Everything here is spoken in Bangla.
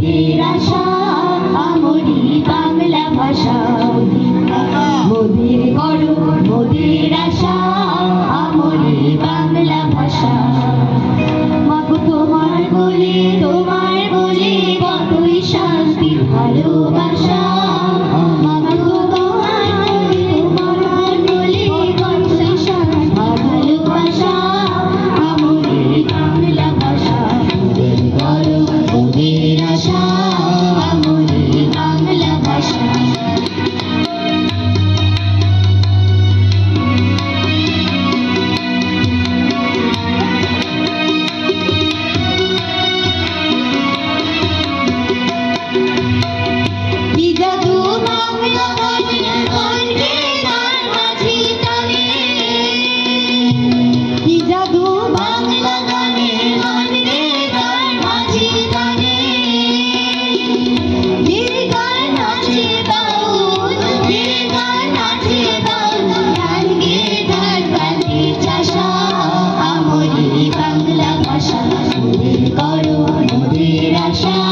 মোদীর আশা আমরি বাংলা ভাষা। মোদীর করো মোদীর আশা আমরি বাংলা ভাষা। Ooh, ooh, ooh,